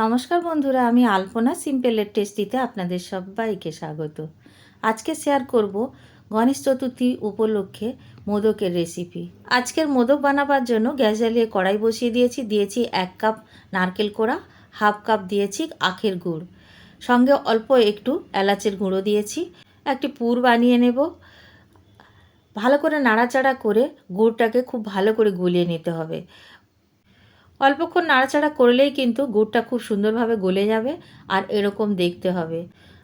নমস্কার বন্ধুরা, আমি আলপনা, সিম্পলের টেস্টিতে আপনাদের সবাইকে স্বাগত। আজকে শেয়ার করব গণেশ চতুর্থী উপলক্ষে মোদকের রেসিপি আজকের মোদক বানাবার জন্য গ্যাস জ্বালিয়ে কড়াই বসিয়ে দিয়েছি দিয়েছি এক কাপ নারকেল কোড়া হাফ কাপ দিয়েছি আখের গুড়। সঙ্গে অল্প একটু এলাচের গুঁড়ো দিয়েছি, একটি পুর বানিয়ে নেব। ভালো করে নাড়াচাড়া করে গুড়টাকে খুব ভালো করে গুলিয়ে নিতে হবে। অল্পক্ষণ নাড়াচাড়া করলেই কিন্তু গুড়টা খুব সুন্দরভাবে গলে যাবে আর এরকম দেখতে হবে।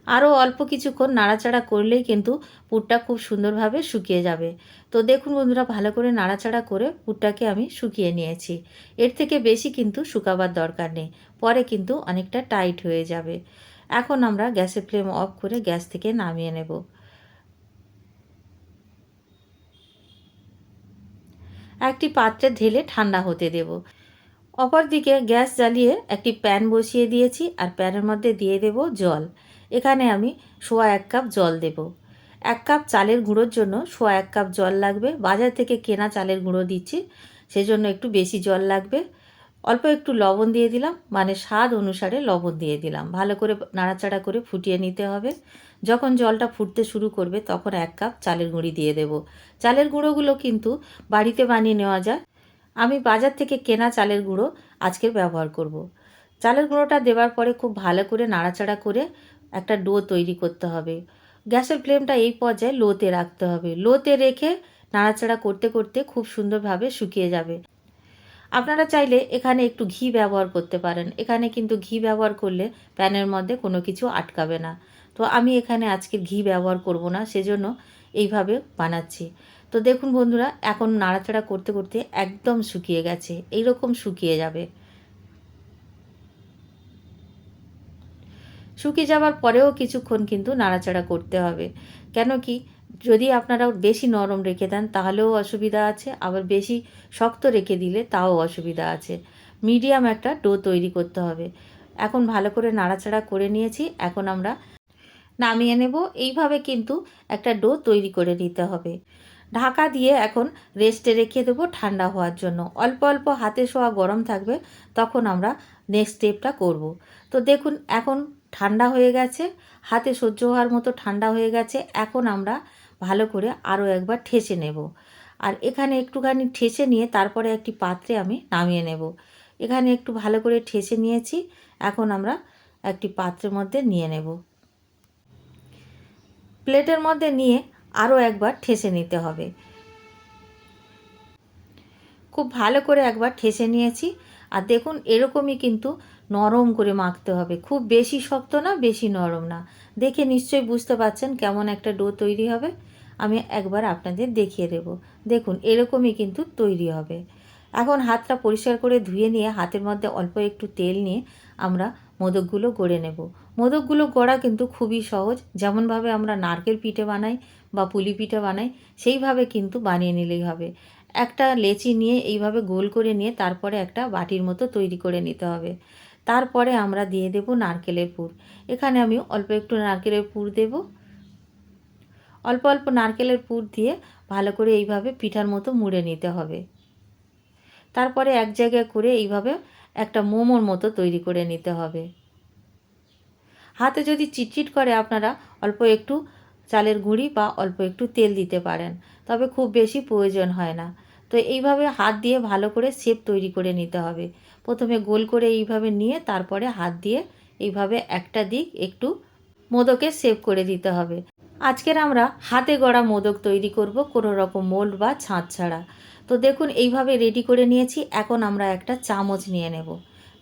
আরও অল্প কিছুক্ষণ নাড়াচাড়া করলেই কিন্তু পুরটা খুব সুন্দরভাবে শুকিয়ে যাবে। তো দেখুন বন্ধুরা, ভালো করে নাড়াচাড়া করে পুরটাকে আমি শুকিয়ে নিয়েছি। এর থেকে বেশি কিন্তু শুকাবার দরকার নেই, পরে কিন্তু অনেকটা টাইট হয়ে যাবে। এখন আমরা গ্যাসের ফ্লেম অফ করে গ্যাস থেকে নামিয়ে নেব। একটি পাত্রে ঢেলে ঠান্ডা হতে দেবো। অপরদিকে গ্যাস জ্বালিয়ে একটি প্যান বসিয়ে দিয়েছি আর প্যানের মধ্যে দিয়ে দেব জল। এখানে আমি সোয়া এক কাপ জল দেব। এক কাপ চালের গুঁড়োর জন্য সোয়া এক কাপ জল লাগবে। বাজার থেকে কেনা চালের গুঁড়ো দিচ্ছি, সেজন্য একটু বেশি জল লাগবে। অল্প একটু লবণ দিয়ে দিলাম মানে স্বাদ অনুসারে লবণ দিয়ে দিলাম। ভালো করে নাড়াচাড়া করে ফুটিয়ে নিতে হবে। যখন জলটা ফুটতে শুরু করবে, তখন এক কাপ চালের গুঁড়ি দিয়ে দেব। চালের গুঁড়োগুলো কিন্তু বাড়িতে বানিয়ে নেওয়া যায়। আমি বাজার থেকে কেনা চালের গুঁড়ো আজকে ব্যবহার করব। চালের গুঁড়োটা দেওয়ার পরে খুব ভালো করে নাড়াচাড়া করে একটা ডো তৈরি করতে হবে। গ্যাসের ফ্লেমটা এই পর্যায়ে লোতে রাখতে হবে। লোতে রেখে নাড়াচাড়া করতে করতে খুব সুন্দরভাবে শুকিয়ে যাবে। আপনারা চাইলে এখানে একটু ঘি ব্যবহার করতে পারেন। এখানে কিন্তু ঘি ব্যবহার করলে প্যানের মধ্যে কোনো কিছু আটকাবে না। তো আমি এখানে আজকে ঘি ব্যবহার করব না, সেজন্য এইভাবে বানাচ্ছি। তো দেখুন বন্ধুরা, এখন নাড়াচাড়া করতে করতে একদম শুকিয়ে গেছে। এইরকম শুকিয়ে যাবে। শুকিয়ে যাওয়ার পরেও কিছুক্ষণ কিন্তু নাড়াচাড়া করতে হবে। কেন কি, যদি আপনারা বেশি নরম রেখে দেন, তাহলেও অসুবিধা আছে। আবার বেশি শক্ত রেখে দিলে, তাও অসুবিধা আছে। মিডিয়াম একটা ডো তৈরি করতে হবে। এখন ভালো করে নাড়াচাড়া করে নিয়েছি। এখন আমরা নামিয়ে নেব। এইভাবে কিন্তু একটা ডো তৈরি করে নিতে হবে। ঢাকা দিয়ে এখন রেস্টে রেখে দেবো ঠান্ডা হওয়ার জন্য। অল্প অল্প হাতে শোয়া গরম থাকবে, তখন আমরা নেক্সট স্টেপটা করব। তো দেখুন, এখন ঠান্ডা হয়ে গেছে, হাতে সহ্য হওয়ার মতো ঠান্ডা হয়ে গেছে, এখন আমরা ভালো করে আরও একবার ঠেসে নেব। আর এখানে একটুখানি ঠেসে নিয়ে তারপরে একটি পাত্রে আমি নামিয়ে নেব। এখানে একটু ভালো করে ঠেসে নিয়েছি, এখন আমরা একটি পাত্রের মধ্যে নিয়ে নেব। প্লেটের মধ্যে নিয়ে আরও একবার ঠেসে নিতে হবে। খুব ভালো করে একবার ঠেসে নিয়েছি। আর দেখুন, এরকমই কিন্তু নরম করে মাখতে হবে। খুব বেশি শক্ত না, বেশি নরম না। দেখে নিশ্চয়ই বুঝতে পারছেন কেমন একটা ডো তৈরি হবে। আমি একবার আপনাদের দেখিয়ে দেব। দেখুন, এরকমই কিন্তু তৈরি হবে। এখন হাতটা পরিষ্কার করে ধুয়ে নিয়ে, হাতের মধ্যে অল্প একটু তেল নিয়ে আমরা মোদকগুলো গড়ে নেব। মোদকগুলো গড়া কিন্তু খুবই সহজ। যেমনভাবে আমরা নারকেল পিঠে বানাই বা পুলি পিঠে বানাই, সেইভাবে কিন্তু বানিয়ে নিলেই হবে। একটা লেচি নিয়ে এইভাবে গোল করে নিয়ে তারপরে একটা বাটির মতো তৈরি করে নিতে হবে। তারপরে আমরা দিয়ে দেব নারকেলের পুর। এখানে আমি অল্প একটু নারকেলের পুর দেব। অল্প অল্প নারকেলের পুর দিয়ে ভালো করে এইভাবে পিঠার মতো মুড়ে নিতে হবে। তারপরে এক জায়গায় করে এইভাবে একটা মোমোর মতো তৈরি করে নিতে হবে। হাতে যদি চিটচিট করে আপনারা, অল্প একটু চালের গুঁড়ি বা অল্প একটু তেল দিতে পারেন, তবে খুব বেশি প্রয়োজন হয় না। তো এইভাবে হাত দিয়ে ভালো করে শেপ তৈরি করে নিতে হবে। প্রথমে গোল করে এইভাবে নিয়ে তারপরে হাত দিয়ে এইভাবে একটা দিক একটু মোদকে শেপ করে দিতে হবে। আজকের আমরা হাতে গড়া মোদক তৈরি করব কোনো রকম মোল্ড বা ছাঁচ ছাড়া। তো দেখুন, এইভাবে রেডি করে নিয়েছি। এখন আমরা একটা চামচ নিয়ে নেব।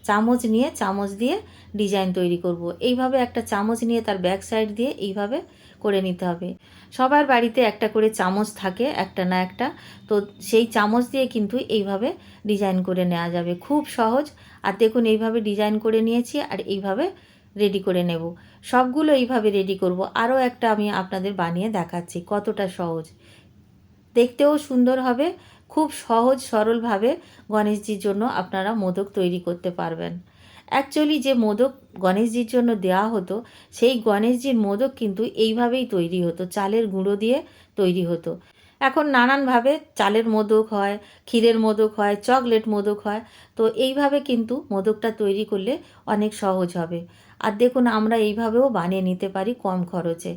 চামচ নিয়ে চামচ দিয়ে ডিজাইন তৈরি করব। এইভাবে একটা চামচ নিয়ে তার ব্যাক সাইড দিয়ে এইভাবে করে নিতে হবে। সবার বাড়িতে একটা করে চামচ থাকে, একটা না একটা। তো সেই চামচ দিয়ে কিন্তু এইভাবে ডিজাইন করে নেওয়া যাবে। খুব সহজ। আর দেখুন, এইভাবে ডিজাইন করে নিয়েছি আর এইভাবে রেডি করে নেব। সবগুলো এইভাবে রেডি করব। আরও একটা আমি আপনাদের বানিয়ে দেখাচ্ছি কতটা সহজ। দেখতেও সুন্দর হবে। খুব সহজ, সরলভাবে গণেশজির জন্য আপনারা মোদক তৈরি করতে পারবেন। অ্যাকচুয়ালি যে মোদক গণেশজির জন্য দেওয়া হতো, সেই গণেশজির মোদক কিন্তু এইভাবেই তৈরি হতো, চালের গুঁড়ো দিয়ে তৈরি হতো। এখন নানানভাবে চালের মোদক হয়, ক্ষীরের মোদক হয়, চকলেট মোদক হয়, তো এইভাবে কিন্তু মোদকটা তৈরি করলে অনেক সহজ হবে। আর দেখুন, আমরা এইভাবেও বানিয়ে নিতে পারি কম খরচে।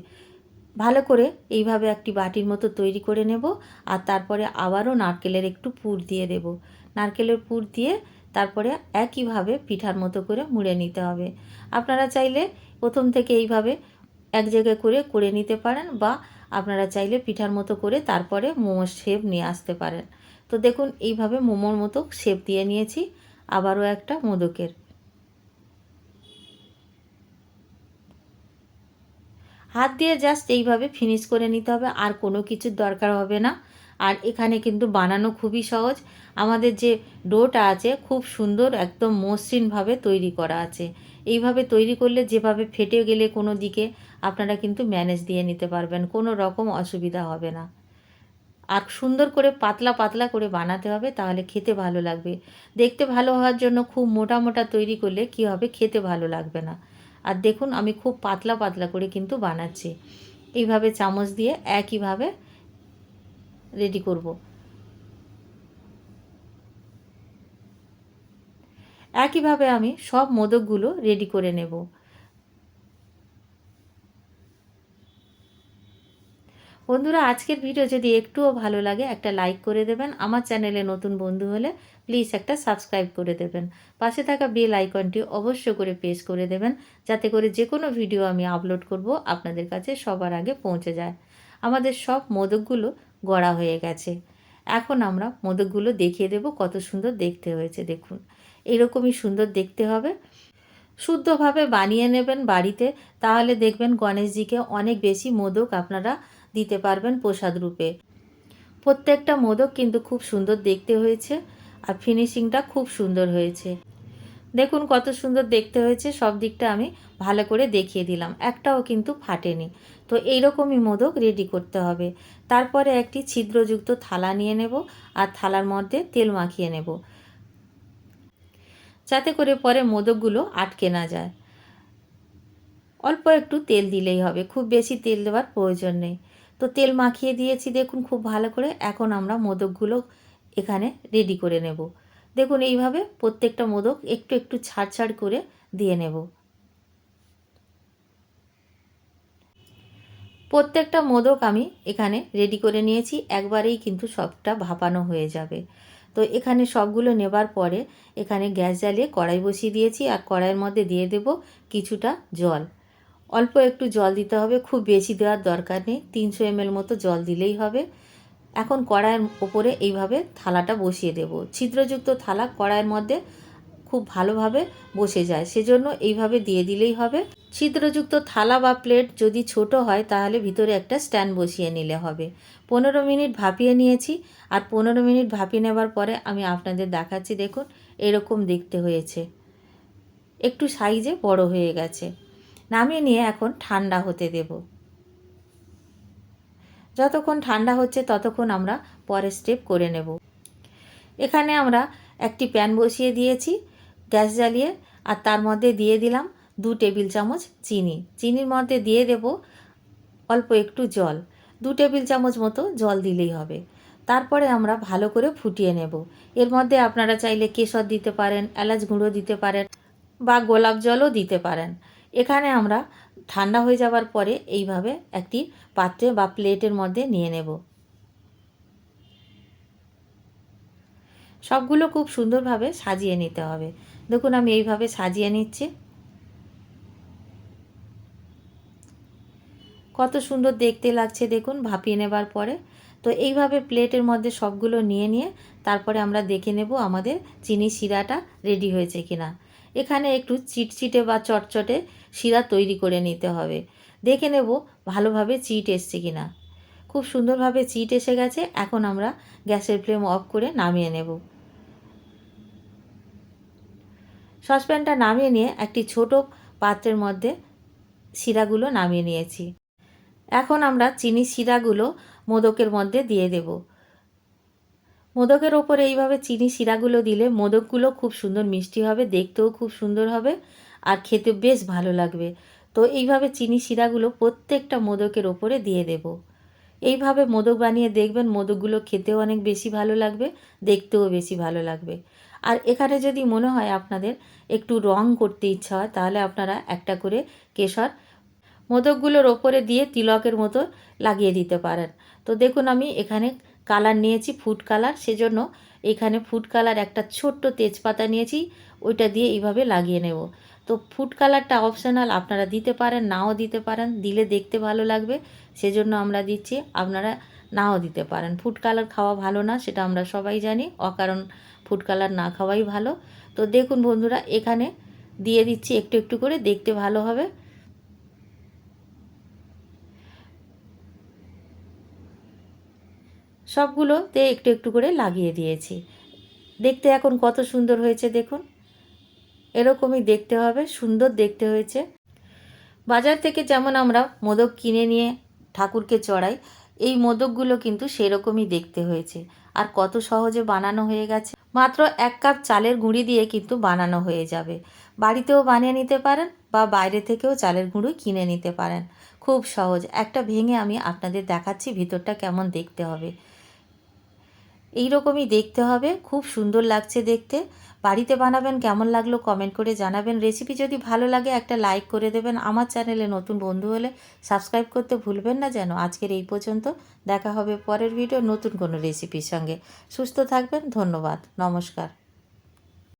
ভালো করে এইভাবে একটি বাটির মতো তৈরি করে নেব আর তারপরে আবারও নারকেলের একটু পুর দিয়ে দেব। নারকেলের পুর দিয়ে তারপরে একইভাবে পিঠার মতো করে মুড়ে নিতে হবে। আপনারা চাইলে প্রথম থেকে এইভাবে এক জায়গায় করে করে নিতে পারেন বা আপনারা চাইলে পিঠার মতো করে তারপরে মোমোর শেপ নিয়ে আসতে পারেন। তো দেখুন, এইভাবে মোমোর মতো শেপ দিয়ে নিয়েছি। আবারও একটা মোদকের। হাত দিয়ে জাস্ট এইভাবে ফিনিশ করে নিতে হবে, আর কোনো কিছুর দরকার হবে না। আর এখানে কিন্তু বানানো খুবই সহজ। আমাদের যে ডোটা আছে, খুব সুন্দর, একদম মসৃণভাবে তৈরি করা আছে। এইভাবে তৈরি করলে যেভাবে ফেটে গেলে কোনো দিকে আপনারা কিন্তু ম্যানেজ দিয়ে নিতে পারবেন, কোনো রকম অসুবিধা হবে না। আর সুন্দর করে পাতলা পাতলা করে বানাতে হবে, তাহলে খেতে ভালো লাগবে। দেখতে ভালো হওয়ার জন্য খুব মোটা মোটা তৈরি করলে কী হবে? খেতে ভালো লাগবে না। আর দেখুন আমি খুব পাতলা পাতলা করে কিন্তু বানাচ্ছি। এইভাবে চামচ দিয়ে একইভাবে রেডি করব। একইভাবে আমি সব মোদকগুলো রেডি করে নেব। বন্ধুরা, আজকের ভিডিও যদি একটুও ভালো লাগে, একটা লাইক করে দেবেন। আমার চ্যানেলে নতুন বন্ধু হলে প্লিজ একটা সাবস্ক্রাইব করে দেবেন। পাশে থাকা বেল আইকনটি অবশ্য করে প্রেস করে দেবেন, যাতে করে যে কোনো ভিডিও আমি আপলোড করব, আপনাদের কাছে সবার আগে পৌঁছে যায়। আমাদের সব মোদকগুলো গড়া হয়ে গেছে। এখন আমরা মোদকগুলো দেখিয়ে দেব, কত সুন্দর দেখতে হয়েছে, দেখুন। এরকমই সুন্দর দেখতে হবে। শুদ্ধভাবে বানিয়ে নেবেন বাড়িতে, তাহলে দেখবেন গণেশজিকে অনেক বেশি মোদক আপনারা দিতে পারবেন প্রসাদ রূপে। প্রত্যেকটা মোদক কিন্তু খুব সুন্দর দেখতে হয়েছে। আর ফিনিশিংটা খুব সুন্দর হয়েছে। দেখুন কত সুন্দর দেখতে হয়েছে, সব দিকটা আমি ভালো করে দেখিয়ে দিলাম, একটাও কিন্তু ফাটেনি। তো এইরকমই মোদক রেডি করতে হবে। তারপরে একটি ছিদ্রযুক্ত থালা নিয়ে নেব আর থালার মধ্যে তেল মাখিয়ে নেব। যাতে করে পরে মোদকগুলো আটকে না যায়। অল্প একটু তেল দিলেই হবে, খুব বেশি তেল দেওয়ার প্রয়োজন নেই। তো তেল মাখিয়ে দিয়েছি, দেখুন খুব ভালো করে। এখন আমরা মোদকগুলো এখানে রেডি করে নেব। দেখুন, এইভাবে প্রত্যেকটা মোদক একটু একটু ছাড় ছাড় করে দিয়ে নেব। প্রত্যেকটা মোদক আমি এখানে রেডি করে নিয়েছি, একবারেই কিন্তু সবটা ভাপানো হয়ে যাবে। তো এখানে সবগুলো নেবার পরে এখানে গ্যাস জ্বালিয়ে কড়াই বসিয়ে দিয়েছি আর কড়াইয়ের মধ্যে দিয়ে দেব কিছুটা জল। অল্প একটু জল দিতে হবে, খুব বেশি দেওয়ার দরকার নেই, তিনশো এমএল মতো জল দিলেই হবে। এখন কড়াইয়ের ওপরে এইভাবে থালাটা বসিয়ে দেব। ছিদ্রযুক্ত থালা কড়াইয়ের মধ্যে খুব ভালোভাবে বসে যায়, সেজন্য এইভাবে দিয়ে দিলেই হবে। ছিদ্রযুক্ত থালা বা প্লেট যদি ছোট হয়, তাহলে ভিতরে একটা স্ট্যান্ড বসিয়ে নিলে হবে। পনেরো মিনিট ভাপিয়ে নিয়েছি, আর পনেরো মিনিট ভাপিয়ে নেবার পরে আমি আপনাদের দেখাচ্ছি, দেখুন, এরকম দেখতে হয়েছে। একটু সাইজে বড় হয়ে গেছে। নামিয়ে নিয়ে এখন ঠান্ডা হতে দেব। যতক্ষণ ঠান্ডা হচ্ছে ততক্ষণ আমরা পরের স্টেপ করে নেব। এখানে আমরা একটি প্যান বসিয়ে দিয়েছি, গ্যাস জ্বালিয়ে, আর তার মধ্যে দিয়ে দিলাম দু টেবিল চামচ চিনি। চিনির মধ্যে দিয়ে দেব অল্প একটু জল। দু টেবিল চামচ মতো জল দিলেই হবে। তারপরে আমরা ভালো করে ফুটিয়ে নেব। এর মধ্যে আপনারা চাইলে কেশর দিতে পারেন, এলাচ গুঁড়ো দিতে পারেন বা গোলাপ জলও দিতে পারেন। এখানে আমরা ঠান্ডা হয়ে যাওয়ার পরে এইভাবে একটি পাত্রে বা প্লেটের মধ্যে নিয়ে নেব। সবগুলো খুব সুন্দরভাবে সাজিয়ে নিতে হবে। দেখুন, আমি এইভাবে সাজিয়ে নিচ্ছি। কত সুন্দর দেখতে লাগছে, দেখুন, ভাপিয়ে নেবার পরে। তো এইভাবে প্লেটের মধ্যে সবগুলো নিয়ে নিয়ে তারপরে আমরা দেখে নেব আমাদের চিনি শিরাটা রেডি হয়েছে কিনা। এখানে একটু চিটচিটে বা চটচটে শিরা তৈরি করে নিতে হবে। দেখে নেব ভালোভাবে চিট এসছে কি না খুব সুন্দরভাবে চিট এসে গেছে, এখন আমরা গ্যাসের ফ্লেম অফ করে নামিয়ে নেব। সসপ্যানটা নামিয়ে নিয়ে একটি ছোট পাত্রের মধ্যে শিরাগুলো নামিয়ে নিয়েছি। এখন আমরা চিনি শিরাগুলো মোদকের মধ্যে দিয়ে দেব। মোদকের ওপরে এইভাবে চিনি শিরাগুলো দিলে মোদকগুলো খুব সুন্দর মিষ্টি হবে, দেখতেও খুব সুন্দর হবে আর খেতে বেশ ভালো লাগবে। তো এইভাবে চিনি শিরাগুলো প্রত্যেকটা মোদকের ওপরে দিয়ে দেব। এইভাবে মোদক বানিয়ে দেখবেন মোদকগুলো খেতেও অনেক বেশি ভালো লাগবে, দেখতেও বেশি ভালো লাগবে। আর এখানে যদি মনে হয় আপনাদের একটু রং করতে ইচ্ছা হয়, তাহলে আপনারা একটা করে কেশর মোদকগুলোর ওপরে দিয়ে তিলকের মতো লাগিয়ে দিতে পারেন। তো দেখুন আমি এখানে কালার নিয়েছি ফুড কালার সেজন্য এখানে ফুড কালার একটা ছোট্ট তেজপাতা নিয়েছি, ওইটা দিয়ে এইভাবে লাগিয়ে নেব। তো ফুড কালারটা অপশনাল আপনারা দিতে পারেন, নাও দিতে পারেন, দিলে দেখতে ভালো লাগবে। সেজন্য আমরা দিচ্ছি, আপনারা নাও দিতে পারেন। ফুড কালার খাওয়া ভালো না, সেটা আমরা সবাই জানি, অকারণ ফুড কালার না খাওয়াই ভালো। তো দেখুন বন্ধুরা, এখানে দিয়ে দিচ্ছি, একটু একটু করে দেখতে ভালো হবে। সবগুলোতে একটু একটু করে লাগিয়ে দিয়েছি। দেখতে এখন কত সুন্দর হয়েছে দেখুন। এরকমই দেখতে হবে, সুন্দর দেখতে হয়েছে। বাজার থেকে যেমন আমরা মোদক কিনে নিয়ে ঠাকুরকে চড়াই, এই মোদকগুলো কিন্তু সেরকমই দেখতে হয়েছে। আর কত সহজে বানানো হয়ে গেছে। মাত্র এক কাপ চালের গুঁড়ি দিয়ে কিন্তু বানানো হয়ে যাবে। বাড়িতেও বানিয়ে নিতে পারেন বা বাইরে থেকেও চালের গুঁড়ো কিনে নিতে পারেন। খুব সহজ। একটা ভেঙে আমি আপনাদের দেখাচ্ছি, ভিতরটা কেমন দেখতে হবে। এই রকমই দেখতে হবে। খুব সুন্দর লাগছে দেখতে। বাড়িতে বানাবেন কেমন লাগল কমেন্ট করে জানাবেন। রেসিপি যদি ভালো লাগে একটা লাইক করে দেবেন। আমার চ্যানেলে নতুন বন্ধু হলে সাবস্ক্রাইব করতে ভুলবেন না যেন। আজকের এই পর্যন্ত দেখা হবে পরের ভিডিও নতুন কোনো রেসিপির সঙ্গে। সুস্থ থাকবেন। ধন্যবাদ। নমস্কার।